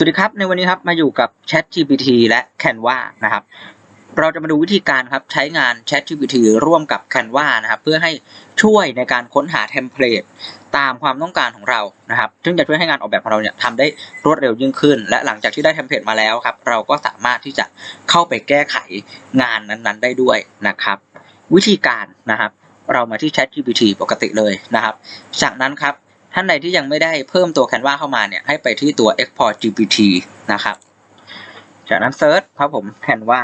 สวัสดีครับ ในวันนี้ครับมาอยู่กับ Chat GPT และ Canva นะครับ เราจะมาดูวิธีการครับใช้งาน Chat GPT ร่วมกับ Canva นะครับ เพื่อให้ช่วยในการค้นหาเทมเพลตตามความต้องการของเรานะครับ ซึ่งจะช่วยให้งานออกแบบของเราเนี่ยทำได้รวดเร็วยิ่งขึ้น และหลังจากที่ได้เทมเพลตมาแล้วครับ เราก็สามารถที่จะเข้าไปแก้ไขงานนั้นๆ ได้ด้วยนะครับ วิธีการนะครับ เรามาที่ Chat GPT ปกติเลยนะครับ จากนั้นครับ ท่านใดที่ยังไม่ได้เพิ่มตัว Canva เข้ามาเนี่ยให้ไปที่ตัว Export GPT นะครับ จากนั้นเซิร์ชครับผม Canva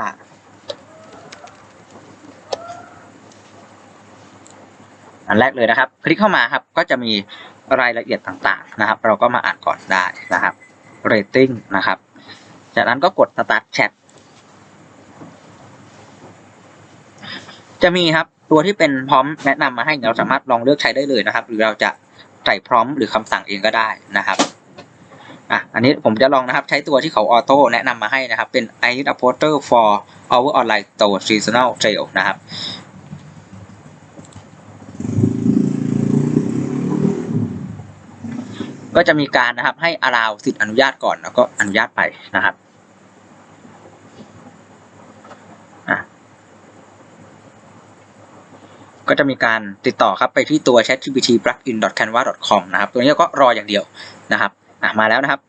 อันแรกเลยนะครับ คลิกเข้ามาครับก็จะมีรายละเอียดต่างๆนะครับ เราก็มาอ่านก่อนได้นะครับ rating นะครับ จากนั้นก็กด start chat จะมีครับตัวที่เป็นพร้อมแนะนำมาให้เราสามารถลองเลือกใช้ได้เลยนะครับ หรือเราจะ ใส่พร้อมหรือคำสั่งเองก็ได้นะครับอะอันนี้ผมจะลองนะครับใช้ตัวที่เขาออโต้แนะนำมาให้นะครับ เป็น I need a porter for our online store seasonal sale นะครับก็จะมีการนะครับให้อาราวสิทธิอนุญาตก่อนแล้วก็อนุญาตไปนะครับ อะ ก็จะมีการติดต่อครับไปที่ตัว chatgpt plugin canva com นะครับ ตัวนี้ก็รออย่างเดียวนะครับอะมาแล้วนะครับ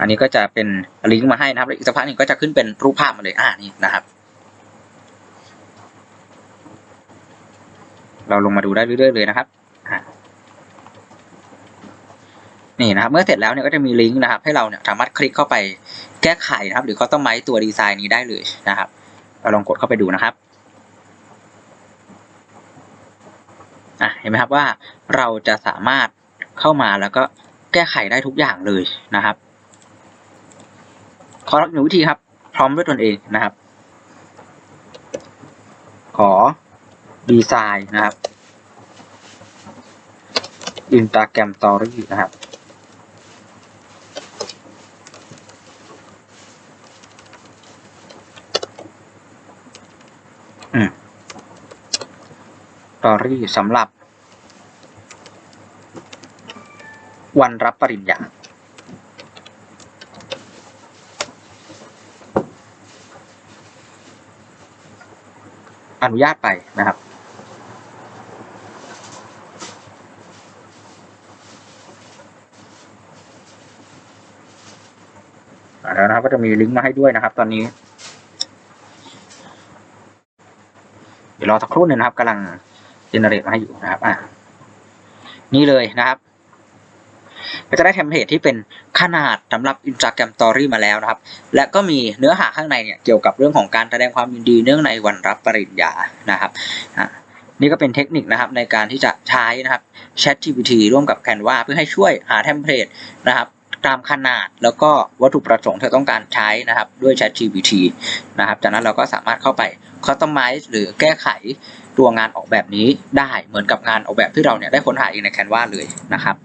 อันนี้ก็จะเป็นลิงก์มาให้นะครับอีกสักพักหนึ่งก็จะขึ้นเป็นรูปภาพมาเลยอ่านี่นะครับ เราลงมาดูได้เรื่อยๆเลยนะครับอะ นี่นะครับเมื่อเสร็จแล้วเนี่ยก็จะมีลิงก์นะครับให้เราเนี่ยสามารถคลิกเข้าไปแก้ไขนะครับ หรือเขาต้องไม้ตัวดีไซน์นี้ได้เลยนะครับ เราลองกดเข้าไปดูนะครับอะเห็นไหมครับว่าเราจะสามารถเข้ามาแล้วก็แก้ไขได้ทุกอย่างเลยนะครับขอรับหนึ่งวิธีครับ พร้อมด้วยตนเองนะครับ ขอดีไซน์นะครับ Instagram Story นะครับ Story สำหรับ วันรับปริญญา อนุญาตไปนะครับ แล้วนะครับก็จะมีลิงก์มาให้ด้วยนะครับ ตอนนี้ เดี๋ยวรอสักครู่หนึ่งนะครับกำลัง เจเนเรตมาให้อยู่นะครับอ่านี่เลยนะครับ ก็จะได้เทมเพลตที่เป็นขนาดสำหรับ Instagram Story มาแล้วนะครับ และก็มีเนื้อหาข้างในเนี่ยเกี่ยวกับเรื่องของการแสดงความยินดีเนื่องในวันรับปริญญานะครับอ่านี่ก็เป็นเทคนิคนะครับในการที่จะใช้นะครับ Chat GPT ร่วมกับ Canva เพื่อให้ช่วยหาเทมเพลตนะครับ ตามขนาดแล้วก็วัตถุประสงค์ที่ต้องการใช้นะครับ ด้วย Chat GPT นะครับ จากนั้นเราก็สามารถเข้าไป Customize หรือแก้ไข ตัวงานออกแบบนี้ได้เหมือนกับงานออกแบบที่เราเนี่ยได้ค้นหาเองในแคนวาเลยนะครับ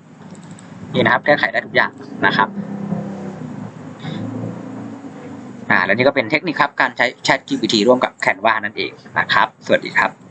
นี่นะครับแก้ไขได้ทุกอย่างนะครับอ่าและนี่ก็เป็นเทคนิคครับการใช้ Chat GPT ร่วมกับ Canva นั่นเองนะครับ สวัสดีครับ